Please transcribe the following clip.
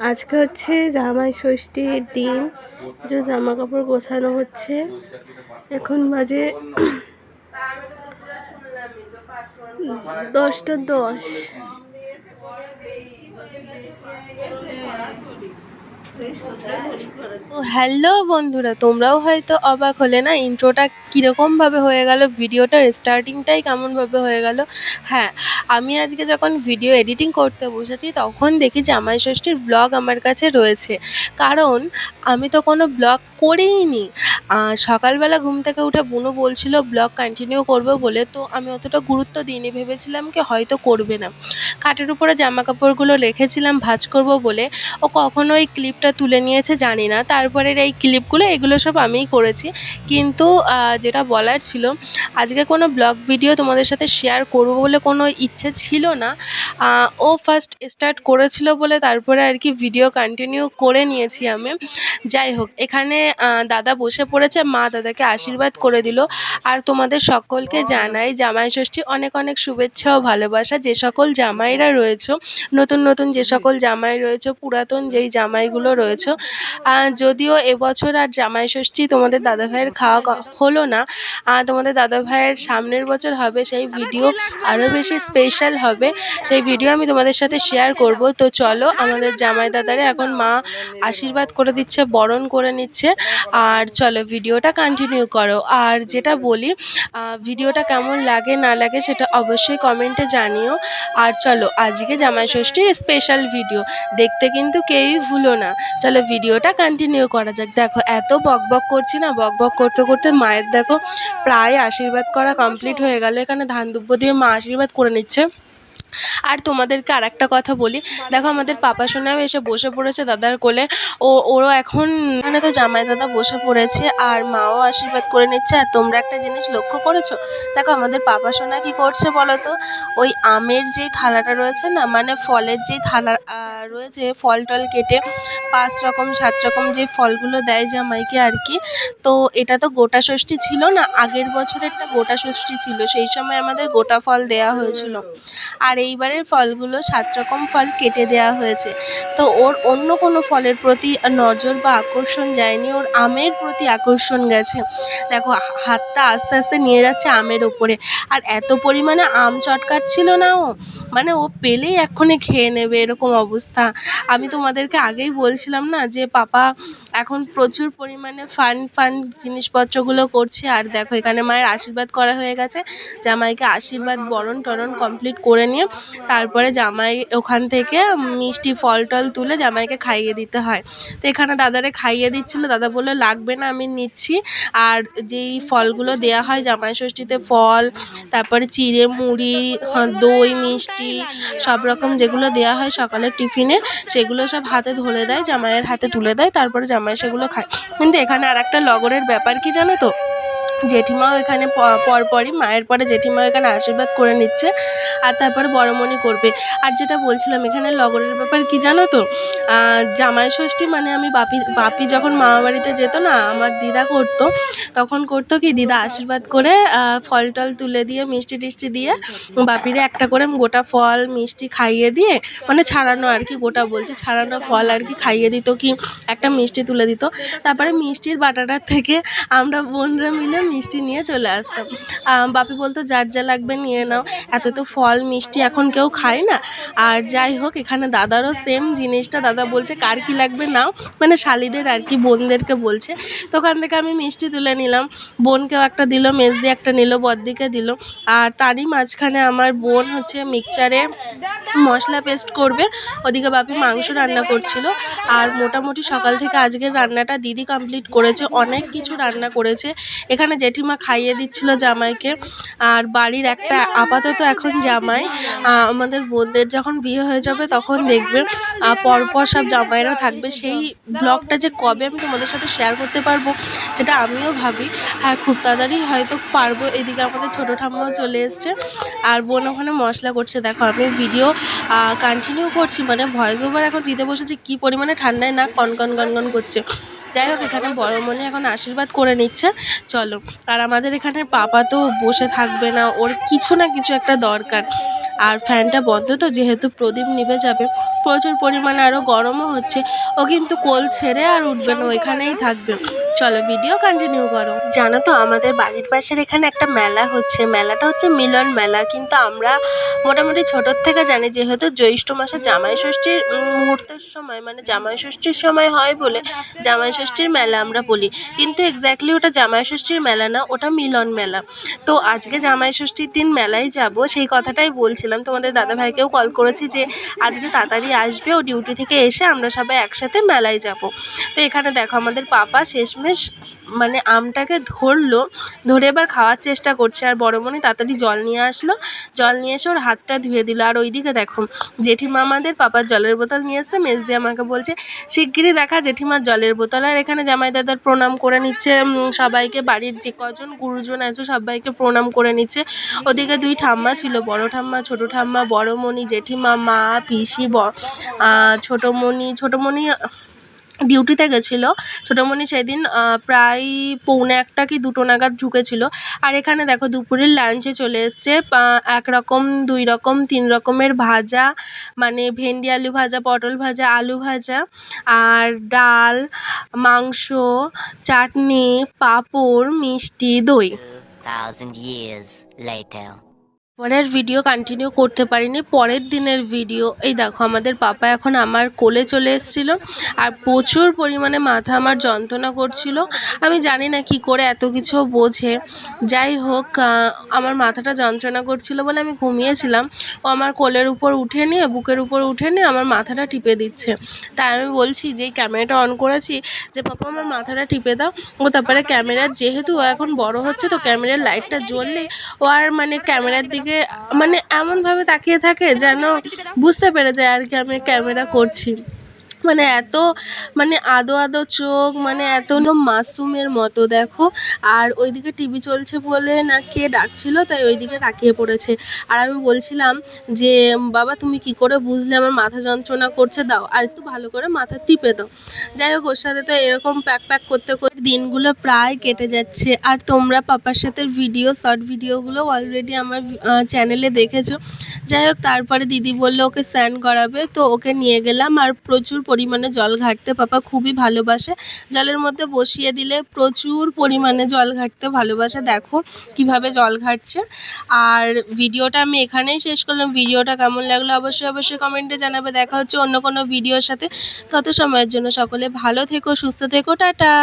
আজকে হচ্ছে জামাই ষষ্ঠীর দিন যে জামা কাপড় গোছানো হচ্ছে। এখন মাঝে দশটা দশ। হ্যালো বন্ধুরা, তোমরাও হয়তো অবাক হলে না ইন্ট্রোটা কীরকমভাবে হয়ে গেল ভিডিওটার স্টার্টিংটাই কেমনভাবে হয়ে গেল। হ্যাঁ আমি আজকে যখন ভিডিও এডিটিং করতে বসেছি, তখন দেখি জামাই ষষ্ঠীর ব্লগ আমার কাছে রয়েছে। কারণ, আমি তো কোনো ব্লগ করিইনি সকালবেলা ঘুম থেকে উঠে বুনু বলছিল ব্লগ কন্টিনিউ করবে বলে তো আমি অতটা গুরুত্ব দিইনি, ভেবেছিলাম কি হয়তো করবে না। খাটের উপরে জামা কাপড়গুলো রেখেছিলাম, ভাঁজ করব বলে। ও কখনো ওই তুলে নিয়েছে, জানি না। তারপরের এই ক্লিপগুলো, এগুলো সব আমিই করেছি। কিন্তু যেটা বলার ছিল, আজকে কোনো ব্লগ ভিডিও তোমাদের সাথে শেয়ার করব বলে কোনো ইচ্ছে ছিল না। ও ফার্স্ট স্টার্ট করেছিল বলে তারপরে আর কি ভিডিও কন্টিনিউ করে নিয়েছি আমি। যাই হোক, এখানে দাদা বসে পড়েছে, মা দাদাকে আশীর্বাদ করে দিল। আর তোমাদের সকলকে জানাই, জামাই ষষ্ঠী অনেক অনেক শুভেচ্ছা ও ভালোবাসা। যে সকল জামাইরা রয়েছে, নতুন নতুন যে সকল জামাই রয়েছে, পুরাতন যেই জামাইগুলো রয়েছে। যদিও এবছর আর জামাই ষষ্ঠী তোমাদের দাদাভাইয়ের খাওয়া হলো না তোমাদের দাদাভাইয়ের সামনের বছর হবে সেই ভিডিও আরও বেশি স্পেশাল হবে। সেই ভিডিও আমি তোমাদের সাথে শেয়ার করব। তো চলো আমাদের জামাই দাদারে এখন মা আশীর্বাদ করে দিচ্ছে, বরণ করে নিচ্ছে। আর চলো ভিডিওটা কন্টিনিউ করো। আর যেটা বলি ভিডিওটা কেমন লাগে, না লাগে সেটা অবশ্যই কমেন্টে জানিও। আর চলো আজকে জামাই ষষ্ঠীর স্পেশাল ভিডিও দেখতে কিন্তু কেউই ভুলো না। চলো ভিডিওটা কন্টিনিউ করা যাক। দেখো, এত বক বক করছি না, বক বক করতে করতে মায়ের দেখো প্রায় আশীর্বাদ করা কমপ্লিট হয়ে গেল। এখানে ধান দুব্বো দিয়ে মা আশীর্বাদ করে নিচ্ছে। আর তোমাদেরকে আর একটা কথা বলি। দেখো, আমাদের পাপা সোনাও এসে বসে পড়েছে দাদার কোলে। ও, ওরও এখন এখানে তো জামাই দাদা বসে পড়েছে, আর মাও আশীর্বাদ করে নিচ্ছে। আর তোমরা একটা জিনিস লক্ষ্য করেছ? দেখো, আমাদের পাপা সোনা কি করছে বলো তো? ওই আমের যেই থালাটা রয়েছে না মানে ফলের যেই থালা রয়েছে, ফল টল কেটে পাঁচ রকম, সাত রকম যে ফলগুলো দেয় জামাইকে আর কি, তো এটা তো গোটা ষষ্ঠী ছিল না, আগের বছরেরটা গোটা ষষ্ঠী ছিল। সেই সময় আমাদের গোটা ফল দেয়া হয়েছিল। আর এইবারের ফলগুলো সাত রকম ফল কেটে দেওয়া হয়েছে। তো ওর অন্য কোনো ফলের প্রতি নজর বা আকর্ষণ যায়নি, ওর আমের প্রতি আকর্ষণ গেছে। দেখো হাতটা আস্তে আস্তে নিয়ে যাচ্ছে আমের ওপরে। আর এত পরিমাণে আম চটকাচ্ছিল না ও। মানে ও পেলেই এক্ষুনি খেয়ে নেবে এরকম অবস্থা। আমি তোমাদেরকে আগেই বলছিলাম না যে, পাপা, এখন প্রচুর পরিমাণে ফান ফান জিনিসপত্রগুলো করছে। আর দেখো, এখানে মায়ের আশীর্বাদ করা হয়ে গেছে। জামাইকে আশীর্বাদ বরণ টরণ কমপ্লিট করে নিয়ে তারপরে জামাই ওখান থেকে মিষ্টি ফল টল তুলে জামাইকে খাইয়ে দিতে হয়। তো এখানে দাদারে খাইয়ে দিচ্ছিল, দাদা বলল, লাগবে না, আমি নিচ্ছি। আর যেই ফলগুলো দেয়া হয়, জামাই ষষ্ঠীতে ফল, তারপরে চিড়ে মুড়ি দই, মিষ্টি, সব রকম যেগুলো দেয়া হয় সকালের টিফিনে, সেগুলো সব হাতে ধরে দেয়, জামাইয়ের হাতে তুলে দেয়, তারপরে জামাই সেগুলো খায়। কিন্তু এখানে আর একটা লগরের ব্যাপার কি জানো তো? জেঠিমাও এখানে পরপরই মায়ের পরে জেঠিমাও এখানে আশীর্বাদ করে নিচ্ছে আর তারপরে বড়মণি করবে। আর যেটা বলছিলাম, এখানে লগরের ব্যাপার কি জানো তো? জামাই ষষ্ঠী মানে আমি বাপি বাপি যখন মামা বাড়িতে যেত না, আমার দিদা করতো, তখন করতো কি, দিদা আশীর্বাদ করে ফল টল তুলে দিয়ে, মিষ্টি টিষ্টি দিয়ে, বাপিরে একটা করে গোটা ফল, মিষ্টি খাইয়ে দিয়ে মানে ছাড়ানো আর কি, গোটা বলছে ছাড়ানো ফল আর কি খাইয়ে দিত কি, একটা মিষ্টি তুলে দিত। তারপরে মিষ্টির বাটাটার থেকে আমরা বোনরা মিলে মিষ্টি নিয়ে চলে আসতাম। বাপি বলতো, যার যা লাগবে নিয়ে নাও। এত তো ফল, মিষ্টি এখন কেউ খায় না। আর যাই হোক, এখানে দাদারও সেম জিনিসটা। দাদা বলছে, কার কি লাগবে নাও? মানে শালিদের আর কি, বোনদেরকে বলছে। তো ওখান থেকে আমি মিষ্টি তুলে নিলাম। বোনকেও একটা দিল, মেজদি একটা নিল, বদ্দিকে দিল। আর তারই মাঝখানে আমার বোন হচ্ছে মিক্সচারে মশলা পেস্ট করবে। ওদিকে বাপি মাংস রান্না করছিল। আর মোটামুটি সকাল থেকে আজকের রান্নাটা দিদি কমপ্লিট করেছে। অনেক কিছু রান্না করেছে। এখানে জেঠিমা খাইয়ে দিচ্ছিল জামাইকে। আর বাড়ির একটা আপাতত এখন জামাই। আমাদের বোনদের যখন বিয়ে হয়ে যাবে তখন দেখবে পরপর সব জামাইরা থাকবে। সেই ব্লগটা যে কবে আমি তোমাদের সাথে শেয়ার করতে পারব, সেটা আমিও ভাবি। হ্যাঁ খুব তাড়াতাড়ি হয়তো পারব। এদিকে আমাদের ছোটো ঠাম্মাও চলে এসছে। আর বোন ওখানে মশলা করছে। দেখো, আমি ভিডিও কন্টিনিউ করছি। মানে ভয়েস ওভার এখন দিতে বসেছি। কী পরিমাণে ঠান্ডায় না কনকন কনকন করছে। যাই হোক, এখানে বড় মনে এখন আশীর্বাদ করে নিচ্ছে। চলো, আর আমাদের এখানে পাপা তো বসে থাকবে না, ওর কিছু না কিছু একটা দরকার। আর ফ্যানটা বন্ধ তো, যেহেতু প্রদীপ নিভে যাবে, প্রচুর পরিমাণে আরও গরমও হচ্ছে। ও কিন্তু কোল ছেড়ে আর উঠবে না ওইখানেই থাকবে। চলো ভিডিও কন্টিনিউ করো। জানো তো, আমাদের বাড়ির পাশের এখানে একটা মেলা হচ্ছে। মেলাটা হচ্ছে মিলন মেলা। কিন্তু আমরা মোটামুটি ছোটোর থেকে জানি, যেহেতু জ্যৈষ্ঠ মাসে জামাই ষষ্ঠীর মুহূর্তের সময় মানে জামাই ষষ্ঠীর সময় হয় বলে জামাই ষষ্ঠীর মেলা আমরা বলি। কিন্তু এক্স্যাক্টলি ওটা জামাই ষষ্ঠীর মেলা না, ওটা মিলন মেলা। তো আজকে জামাই ষষ্ঠীর দিন মেলায় যাব, সেই কথাটাই বলছিলাম। তোমাদের দাদাভাইকেও কল করেছি যে, আজকে তাড়াতাড়ি আসবে, ও ডিউটি থেকে এসে আমরা সবাই একসাথে মেলায় যাব। তো এখানে দেখো, আমাদের পাপা শেষমেশ মানে আমটাকে ধরলো, ধরে এবার খাওয়ার চেষ্টা করছে। আর বড়মণি তাড়াতাড়ি জল নিয়ে আসলো। জল নিয়ে এসে ওর হাতটা ধুয়ে দিল। আর ওইদিকে দেখো, জেঠিমা আমাদের পাপার জলের বোতল নিয়ে এসছে। মেজদি আমাকে বলছে, শিগগিরই দেখা জেঠিমার জলের বোতল। আর এখানে জামাই দাদার প্রণাম করে নিচ্ছে সবাইকে। বাড়ির যে কজন গুরুজন আছে, সবাইকে প্রণাম করে নিচ্ছে। ওদিকে দুই ঠাম্মা ছিল, বড় ঠাম্মা, ছোট ঠাম্মা বড়মণি জেঠিমা, মা, পিসি ছোটোমণি ছোটোমণি ডিউটিতে গেছিল। ছোটোমণি সেদিন প্রায় পৌনে একটা কি দুটো নাগাদ ঢুকেছিল। আর এখানে দেখো দুপুরের লাঞ্চে চলে এসছে এক রকম দুই রকম, তিন রকমের ভাজা মানে ভেন্ডি আলু ভাজা, পটল ভাজা, আলু ভাজা, আর ডাল, মাংস, চাটনি, পাঁপড়, মিষ্টি, দই. পরের ভিডিও কন্টিনিউ করতে পারিনি, পরের দিনের ভিডিও এই দেখো, আমাদের পাপা এখন আমার কোলে চলে এসেছিল আর প্রচুর পরিমাণে মাথা আমার যন্ত্রণা করছিল। আমি জানি না কি করে এত কিছু বোঝে। যাই হোক আমার মাথাটা যন্ত্রণা করছিল বলে আমি ঘুমিয়েছিলাম। ও আমার কোলের উপর উঠে নিয়ে, বুকের উপর উঠে নিয়ে আমার মাথাটা টিপে দিচ্ছে। তাই আমি বলছি, যেই ক্যামেরাটা অন করেছি, যে পাপা, আমার মাথাটা টিপে দাও। ও তারপরে ক্যামেরার যেহেতু ও এখন বড় হচ্ছে, তো ক্যামেরার লাইটটা জ্বললে ও আর মানে ক্যামেরার দিকে মানে এমনভাবে তাকিয়ে থাকে যেন বুঝতে পেরে যায় আর কি আমি ক্যামেরা করছি। মানে এত মানে আদো আদো চোখ মানে এত মাসুমের মতো, দেখো। আর ওইদিকে টিভি চলছে বলে না কে ডাকছিল, তাই ওইদিকে তাকিয়ে পড়েছে। আর আমি বলছিলাম যে, বাবা, তুমি কি করে বুঝলে? আমার মাথা যন্ত্রণা করছে, দাও, আর একটু ভালো করে মাথা টিপে দাও। যাই হোক, ওর সাথে তো এরকম প্যাক প্যাক করতে করতে দিনগুলো প্রায় কেটে যাচ্ছে। আর তোমরা পাপার সাথে ভিডিও শর্ট ভিডিওগুলো অলরেডি আমার চ্যানেলে দেখেছ। যাই হোক, তারপরে দিদি বলল ওকে স্নান করাবে, তো ওকে নিয়ে গেলাম আর প্রচুর পরিমাণে জল ঘাটতে পাপা খুবই ভালোবাসে। জলের মধ্যে বসিয়ে দিলে প্রচুর পরিমাণে জল ঘাটতে ভালোবাসে। দেখো কীভাবে জল ঘাটছে। আর ভিডিওটা আমি এখানেই শেষ করলাম। ভিডিওটা কেমন লাগল অবশ্যই অবশ্যই কমেন্টে জানাবে। দেখা হচ্ছে অন্য কোনো ভিডিওর সাথে। তত সময়ের জন্য সকলে ভালো থেকো, সুস্থ থেকো, টাটা।